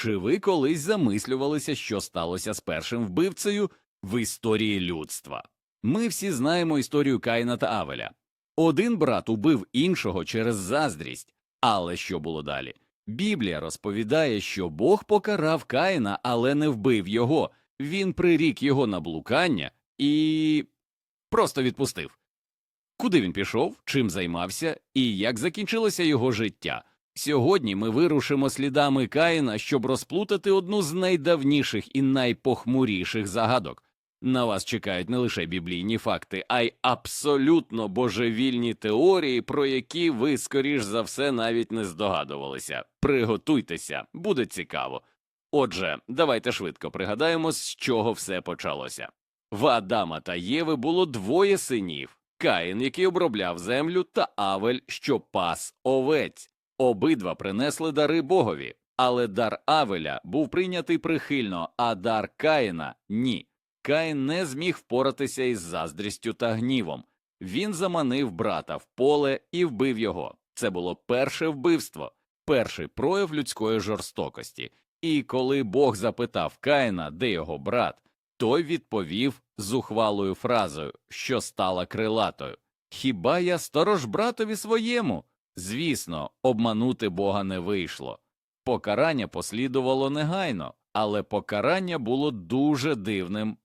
Чи ви колись замислювалися, що сталося з першим вбивцею в історії людства? Ми всі знаємо історію Каїна та Авеля. Один брат убив іншого через заздрість, але що було далі? Біблія розповідає, що Бог покарав Каїна, але не вбив його. Він прирік його на блукання і просто відпустив. Куди він пішов, чим займався і як закінчилося його життя? Сьогодні ми вирушимо слідами Каїна, щоб розплутати одну з найдавніших і найпохмуріших загадок. На вас чекають не лише біблійні факти, а й абсолютно божевільні теорії, про які ви, скоріш за все, навіть не здогадувалися. Приготуйтеся, буде цікаво. Отже, давайте швидко пригадаємо, з чого все почалося. В Адама та Єви було двоє синів Каїн, який обробляв землю, та Авель, що пас овець. Обидва принесли дари Богові, але дар Авеля був прийнятий прихильно, а дар Каїна ні. Каїн не зміг впоратися із заздрістю та гнівом. Він заманив брата в поле і вбив його. Це було перше вбивство, перший прояв людської жорстокості. І коли Бог запитав Каїна, де його брат, той відповів зухвалою фразою, що стала крилатою Хіба я сторож братові своєму? Звісно, обманути Бога не вийшло. Покарання послідувало негайно, але покарання було дуже дивним.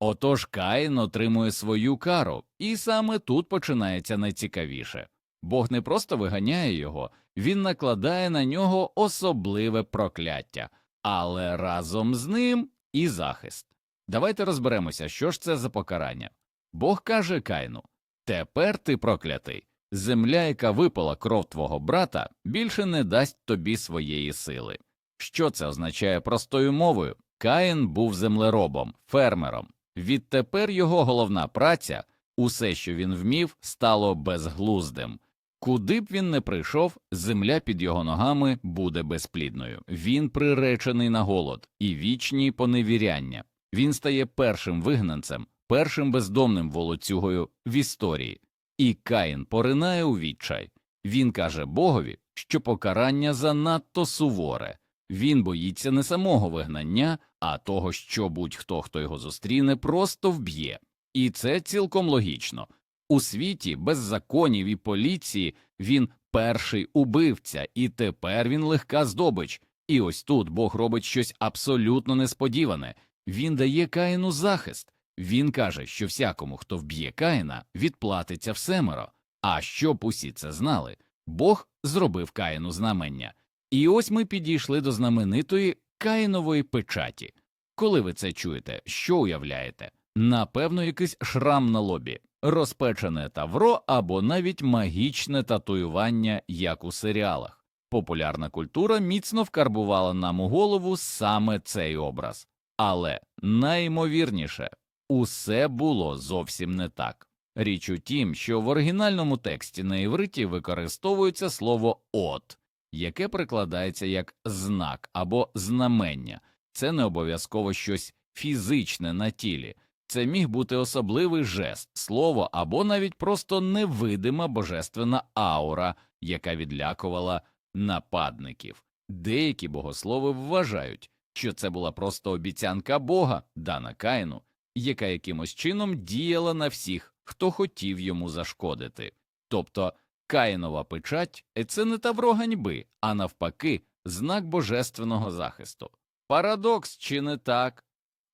Отож Каїн отримує свою кару, і саме тут починається найцікавіше. Бог не просто виганяє його, він накладає на нього особливе прокляття, але разом з ним і захист. Давайте розберемося, що ж це за покарання. Бог каже Каїну Тепер ти проклятий. Земля, яка випила кров твого брата, більше не дасть тобі своєї сили. Що це означає простою мовою? Каїн був землеробом, фермером. Відтепер його головна праця, усе, що він вмів, стало безглуздим. Куди б він не прийшов, земля під його ногами буде безплідною. Він приречений на голод і вічні поневіряння. Він стає першим вигнанцем, першим бездомним волоцюгою в історії. І Каїн поринає у відчай. Він каже Богові, що покарання занадто суворе. Він боїться не самого вигнання, а того, що будь-хто, хто його зустріне, просто вб'є. І це цілком логічно. У світі без законів і поліції він перший убивця, і тепер він легка здобич. І ось тут Бог робить щось абсолютно несподіване. Він дає Каїну захист. Він каже, що всякому, хто вб'є Каїна, відплатиться всемеро. А щоб усі це знали, Бог зробив Каїну знамення. І ось ми підійшли до знаменитої Каїнової печаті. Коли ви це чуєте, що уявляєте? Напевно, якийсь шрам на лобі, розпечене тавро або навіть магічне татуювання, як у серіалах. Популярна культура міцно вкарбувала нам у голову саме цей образ. Але найімовірніше, усе було зовсім не так. Річ у тім, що в оригінальному тексті на івриті використовується слово от, яке прикладається як знак або знамення. Це не обов'язково щось фізичне на тілі, це міг бути особливий жест, слово або навіть просто невидима божественна аура, яка відлякувала нападників. Деякі богослови вважають, що це була просто обіцянка Бога, дана Каїну, яка якимось чином діяла на всіх, хто хотів йому зашкодити. Тобто Каїнова печать це не тавро ганьби, а навпаки, знак божественного захисту. Парадокс чи не так?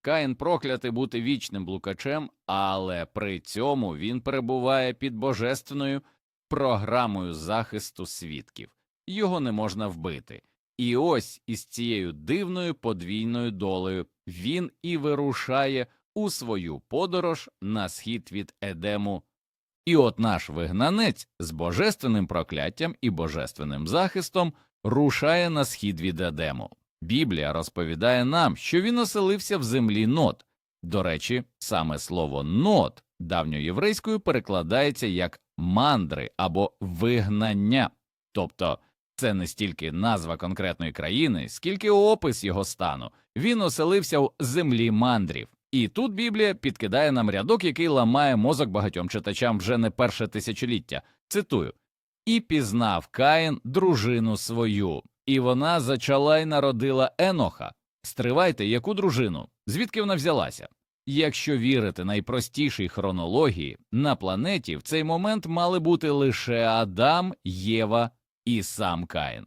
Каїн проклятий бути вічним блукачем, але при цьому він перебуває під божественною програмою захисту свідків. Його не можна вбити. І ось із цією дивною подвійною долею він і вирушає у свою подорож на схід від Едему. І от наш вигнанець з божественним прокляттям і божественним захистом рушає на схід від Едему. Біблія розповідає нам, що він оселився в землі нот. До речі, саме слово нот давньоєврейською перекладається як мандри або вигнання, тобто це не стільки назва конкретної країни, скільки опис його стану. Він оселився в землі мандрів. І тут Біблія підкидає нам рядок, який ламає мозок багатьом читачам вже не перше тисячоліття. Цитую і пізнав Каїн дружину свою, І вона зачала й народила Еноха. Стривайте, яку дружину? Звідки вона взялася? Якщо вірити найпростішій хронології, на планеті в цей момент мали бути лише Адам, Єва і сам Каїн.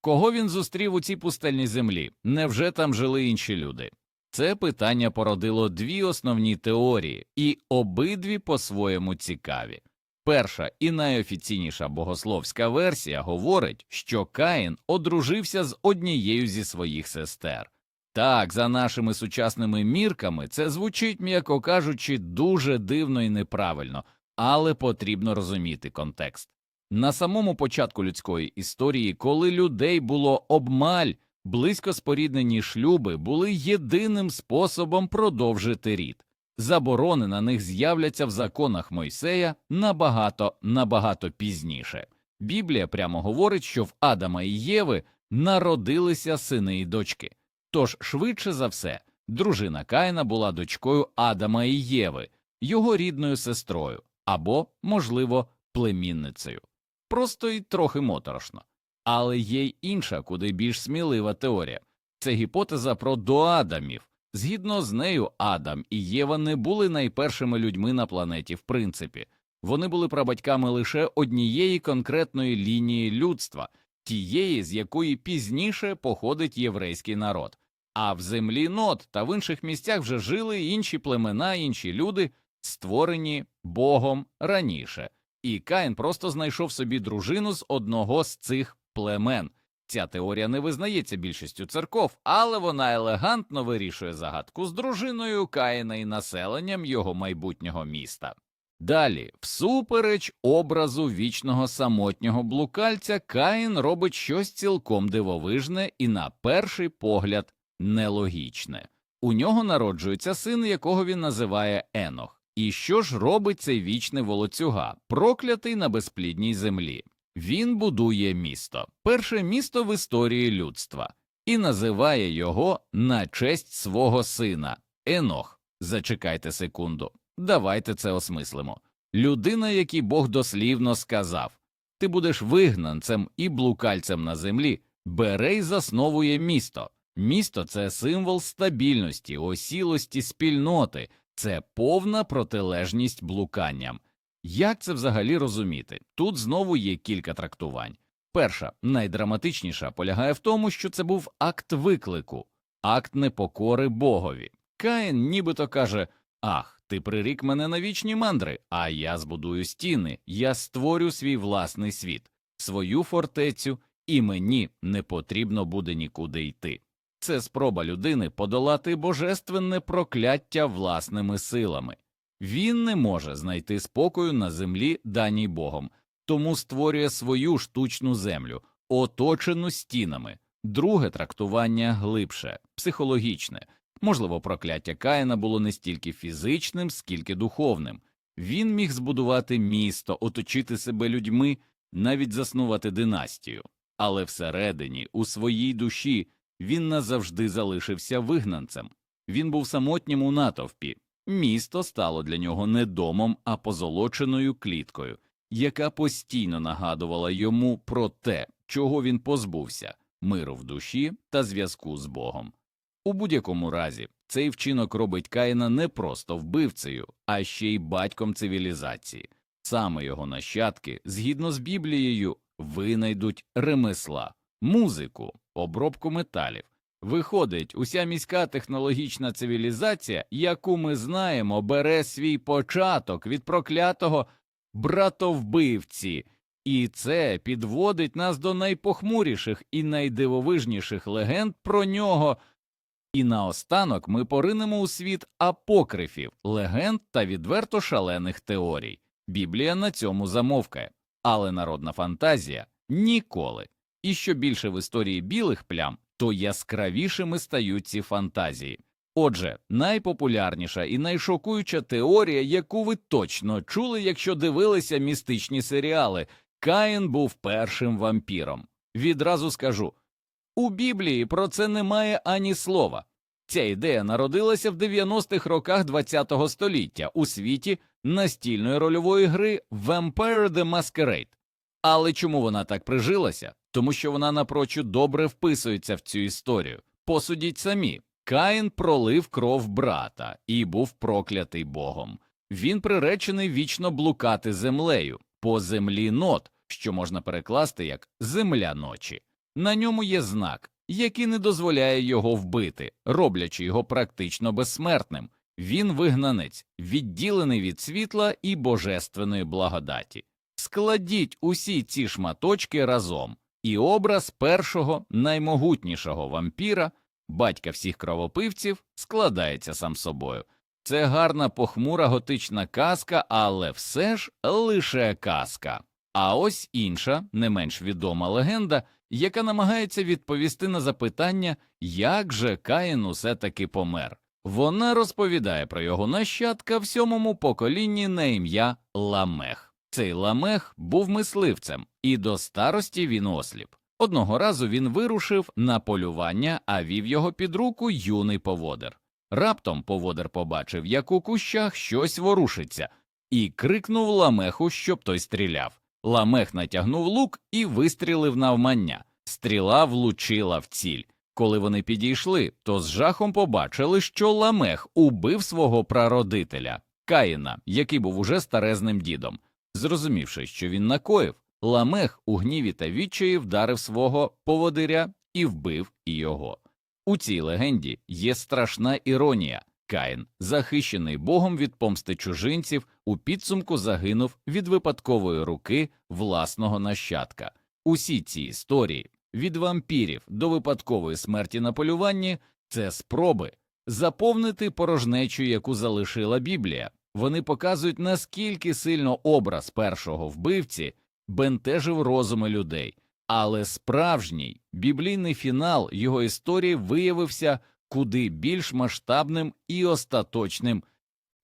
Кого він зустрів у цій пустельній землі? Невже там жили інші люди? Це питання породило дві основні теорії, і обидві по-своєму цікаві. Перша і найофіційніша богословська версія говорить, що Каїн одружився з однією зі своїх сестер. Так, за нашими сучасними мірками це звучить, м'яко кажучи, дуже дивно і неправильно, але потрібно розуміти контекст. На самому початку людської історії, коли людей було обмаль, близько споріднені шлюби були єдиним способом продовжити рід. Заборони на них з'являться в законах Мойсея набагато набагато пізніше. Біблія прямо говорить, що в Адама і Єви народилися сини і дочки. Тож, швидше за все, дружина Каїна була дочкою Адама і Єви, його рідною сестрою або, можливо, племінницею. Просто й трохи моторошно. Але є й інша, куди більш смілива теорія це гіпотеза про доадамів. Згідно з нею, Адам і Єва не були найпершими людьми на планеті, в принципі, вони були прабатьками лише однієї конкретної лінії людства, тієї, з якої пізніше походить єврейський народ. А в землі Нот та в інших місцях вже жили інші племена, інші люди, створені Богом раніше. І Каїн просто знайшов собі дружину з одного з цих племен. Ця теорія не визнається більшістю церков, але вона елегантно вирішує загадку з дружиною Каїна і населенням його майбутнього міста. Далі, всупереч образу вічного самотнього блукальця, Каїн робить щось цілком дивовижне і, на перший погляд, нелогічне. У нього народжується син, якого він називає Енох. І що ж робить цей вічний волоцюга, проклятий на безплідній землі? Він будує місто, перше місто в історії людства, і називає його на честь свого сина Енох. Зачекайте секунду, давайте це осмислимо. Людина, якій Бог дослівно сказав ти будеш вигнанцем і блукальцем на землі, бере й засновує місто. Місто це символ стабільності, осілості спільноти, це повна протилежність блуканням. Як це взагалі розуміти? Тут знову є кілька трактувань. Перша, найдраматичніша, полягає в тому, що це був акт виклику, акт непокори Богові. Каїн нібито каже Ах, ти прирік мене на вічні мандри, а я збудую стіни, я створю свій власний світ, свою фортецю, і мені не потрібно буде нікуди йти. Це спроба людини подолати божественне прокляття власними силами. Він не може знайти спокою на землі, даній Богом, тому створює свою штучну землю, оточену стінами. Друге трактування глибше, психологічне. Можливо, прокляття Каїна було не стільки фізичним, скільки духовним. Він міг збудувати місто, оточити себе людьми, навіть заснувати династію, але всередині, у своїй душі, він назавжди залишився вигнанцем. Він був самотнім у натовпі. Місто стало для нього не домом, а позолоченою кліткою, яка постійно нагадувала йому про те, чого він позбувся миру в душі та зв'язку з Богом. У будь-якому разі, цей вчинок робить Каїна не просто вбивцею, а ще й батьком цивілізації. Саме його нащадки, згідно з Біблією, винайдуть ремесла, музику, обробку металів. Виходить, уся міська технологічна цивілізація, яку ми знаємо, бере свій початок від проклятого братовбивці, і це підводить нас до найпохмуріших і найдивовижніших легенд про нього. І наостанок ми поринемо у світ апокрифів, легенд та відверто шалених теорій. Біблія на цьому замовкає, але народна фантазія ніколи. І що більше в історії білих плям, то яскравішими стають ці фантазії. Отже, найпопулярніша і найшокуюча теорія, яку ви точно чули, якщо дивилися містичні серіали, Каїн був першим вампіром. Відразу скажу у Біблії про це немає ані слова. Ця ідея народилася в 90-х роках ХХ століття у світі настільної рольової гри Vampire the Masquerade. Але чому вона так прижилася? Тому що вона напрочуд добре вписується в цю історію. Посудіть самі. Каїн пролив кров брата і був проклятий Богом. Він приречений вічно блукати землею по землі нот, що можна перекласти як земля ночі. На ньому є знак, який не дозволяє його вбити, роблячи його практично безсмертним. Він вигнанець, відділений від світла і божественної благодаті. Складіть усі ці шматочки разом, і образ першого наймогутнішого вампіра, батька всіх кровопивців, складається сам собою. Це гарна похмура готична казка, але все ж лише казка. А ось інша, не менш відома легенда, яка намагається відповісти на запитання, як же Каїн усе таки помер. Вона розповідає про його нащадка в сьомому поколінні на ім'я Ламех. Цей Ламех був мисливцем, і до старості він осліп. Одного разу він вирушив на полювання, а вів його під руку юний поводир. Раптом поводир побачив, як у кущах щось ворушиться, і крикнув ламеху, щоб той стріляв. Ламех натягнув лук і вистрілив навмання. Стріла влучила в ціль. Коли вони підійшли, то з жахом побачили, що ламех убив свого прародителя Каїна, який був уже старезним дідом. Зрозумівши, що він накоїв, ламех у гніві та відчаї вдарив свого поводиря і вбив і його. У цій легенді є страшна іронія. Каїн, захищений Богом від помсти чужинців, у підсумку загинув від випадкової руки власного нащадка. Усі ці історії від вампірів до випадкової смерті на полюванні це спроби заповнити порожнечу, яку залишила Біблія. Вони показують, наскільки сильно образ першого вбивці бентежив розуми людей. Але справжній біблійний фінал його історії виявився куди більш масштабним і остаточним.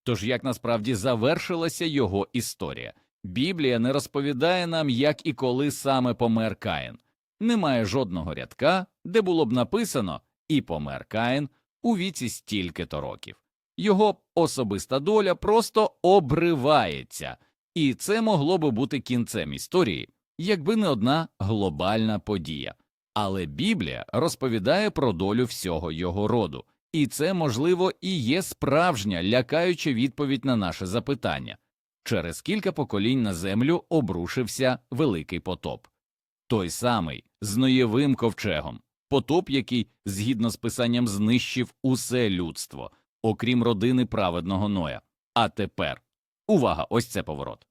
Тож як насправді завершилася його історія? Біблія не розповідає нам, як і коли саме помер Каїн. Немає жодного рядка, де було б написано і помер Каїн у віці стільки-то років. Його особиста доля просто обривається, і це могло би бути кінцем історії, якби не одна глобальна подія. Але Біблія розповідає про долю всього його роду, і це, можливо, і є справжня лякаюча відповідь на наше запитання. Через кілька поколінь на землю обрушився великий потоп, той самий з Ноєвим ковчегом, потоп, який, згідно з писанням, знищив усе людство, окрім родини праведного Ноя. А тепер увага, ось це поворот.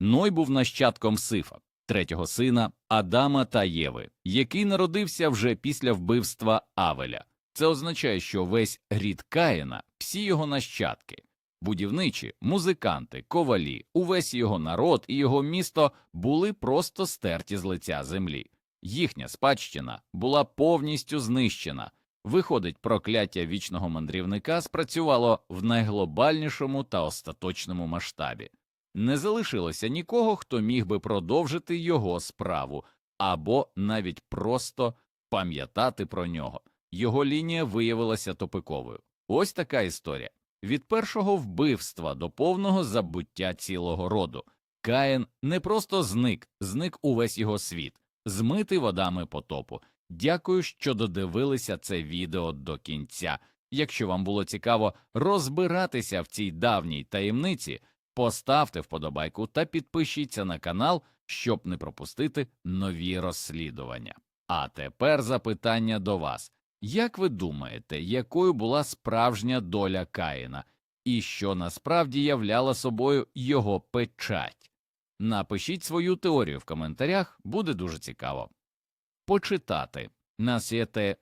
Ной був нащадком Сифа, третього сина Адама та Єви, який народився вже після вбивства Авеля. Це означає, що весь рід Каїна, всі його нащадки, будівничі, музиканти, ковалі, увесь його народ і його місто були просто стерті з лиця землі. Їхня спадщина була повністю знищена. Виходить, прокляття вічного мандрівника спрацювало в найглобальнішому та остаточному масштабі не залишилося нікого, хто міг би продовжити його справу або навіть просто пам'ятати про нього. Його лінія виявилася топиковою. Ось така історія від першого вбивства до повного забуття цілого роду. Каїн не просто зник, зник увесь його світ, змитий водами потопу. Дякую, що додивилися це відео до кінця. Якщо вам було цікаво розбиратися в цій давній таємниці, Поставте вподобайку та підпишіться на канал, щоб не пропустити нові розслідування. А тепер запитання до вас. Як ви думаєте, якою була справжня доля Каїна і що насправді являла собою його печать? Напишіть свою теорію в коментарях, буде дуже цікаво. Почитати. Нас є те